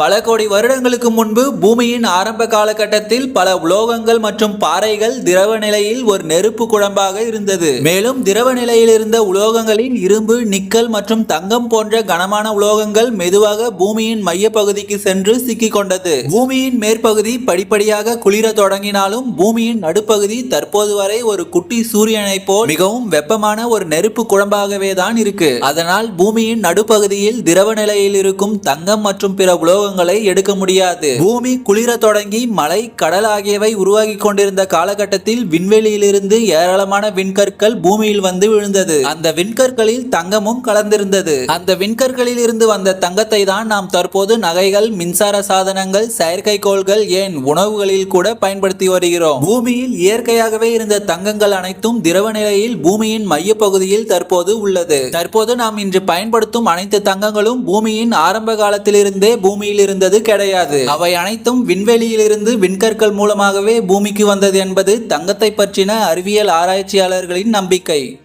பல கோடி வருடங்களுக்கு முன்பு பூமியின் ஆரம்ப காலகட்டத்தில் பல உலோகங்கள் மற்றும் பாறைகள் திரவ நிலையில் ஒரு நெருப்பு குழம்பாக இருந்தது. மேலும் திரவ நிலையில் இருந்த உலோகங்களில் இரும்பு நிக்கல் மற்றும் தங்கம் போன்ற கனமான உலோகங்கள் மெதுவாக பூமியின் மைய பகுதிக்கு சென்று சிக்கிக் கொண்டது. பூமியின் மேற்பகுதி படிப்படியாக குளிர தொடங்கினாலும் பூமியின் நடுப்பகுதி தற்போது வரை ஒரு குட்டி சூரியனை போல் மிகவும் வெப்பமான ஒரு நெருப்பு குழம்பாகவே தான் இருக்கு. அதனால் பூமியின் நடுப்பகுதியில் திரவ நிலையில் இருக்கும் தங்கம் மற்றும் பிற உலோகங்களை எடுக்க முடியாது. பூமி குளிர தொடங்கி மலை கடல் ஆகியவை உருவாகி கொண்டிருந்த காலகட்டத்தில் விண்வெளியிலிருந்து ஏராளமான விண்கற்கள் பூமியில் வந்து விழுந்தது. அந்த விண்கற்களில் தங்கமும் கலந்திருந்தது. அந்த விண்கற்களில் இருந்து வந்த தங்கத்தை தான் நாம் தற்போது நகைகள் மின்சார சாதனங்கள் செயற்கைக்கோள்கள் ஏன் உணவுகளில் கூட பயன்படுத்தி வருகிறோம். பூமியில் இயற்கையாகவே இருந்த தங்கங்கள் அனைத்தும் திரவ நிலையில் பூமியின் மையப்பகுதியில் தற்போது உள்ளது. தற்போது நாம் இன்று பயன்படுத்தும் அனைத்து தங்கங்களும் பூமியின் ஆரம்ப காலத்திலிருந்தே பூமியில் பூமியில் இருந்தது கிடையாது. அவை அனைத்தும் விண்வெளியிலிருந்து விண்கற்கள் மூலமாகவே பூமிக்கு வந்தது என்பது தங்கத்தை பற்றின அறிவியல் ஆராய்ச்சியாளர்களின் நம்பிக்கை.